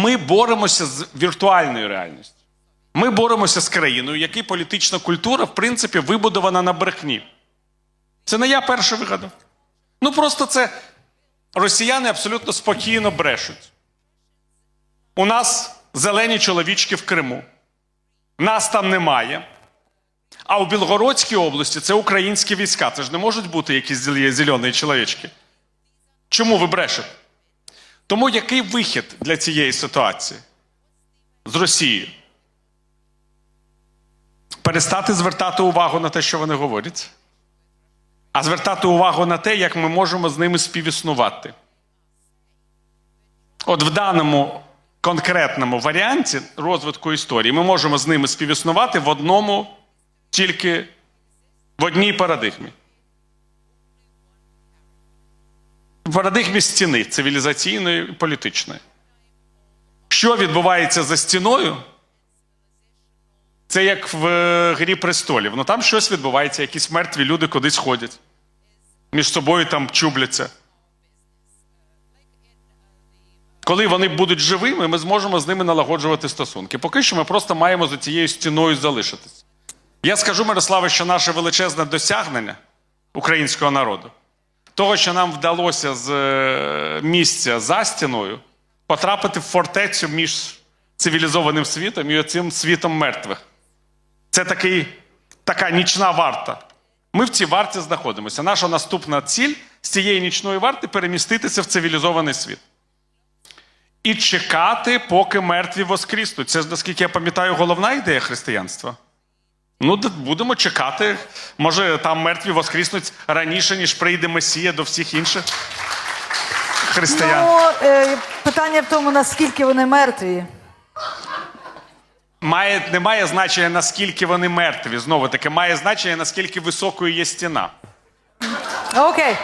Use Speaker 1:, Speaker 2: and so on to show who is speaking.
Speaker 1: ми боремося з віртуальною реальністю. Ми боремося з країною, якій політична культура, в принципі, вибудована на брехні. Це не я перший вигадав. Ну просто це росіяни абсолютно спокійно брешуть. У нас зелені чоловічки в Криму. Нас там немає. А у Білгородській області це українські війська. Це ж не можуть бути якісь зелені чоловічки. Чому ви брешете? Тому який вихід для цієї ситуації з Росією? Перестати звертати увагу на те, що вони говорять, а звертати увагу на те, як ми можемо з ними співіснувати. От в даному конкретному варіанті розвитку історії ми можемо з ними співіснувати в одному, тільки в одній парадигмі. В парадигмі стіни цивілізаційної і політичної. Що відбувається за стіною? Це як в е, Грі престолів. Ну там щось відбувається, якісь мертві люди кудись ходять. Між собою там чубляться. Коли вони будуть живими, ми зможемо з ними налагоджувати стосунки. Поки що ми просто маємо за цією стіною залишитись. Я скажу, Мирославе, що наше величезне досягнення українського народу, того, що нам вдалося з е, місця за стіною потрапити в фортецю між цивілізованим світом і цим світом мертвих. Це такий, така нічна варта. Ми в цій варті знаходимося. Наша наступна ціль з цієї нічної варти переміститися в цивілізований світ. І чекати, поки мертві воскріснуть. Це наскільки я пам'ятаю, головна ідея християнства. Ну, будемо чекати. Може, там мертві воскріснуть раніше, ніж прийде Месія до всіх інших християн.
Speaker 2: Ну, е, питання в тому, наскільки вони мертві.
Speaker 1: Має, не має значення, наскільки вони мертві. Знову таки, має значення, наскільки високою є стіна.
Speaker 2: Окей.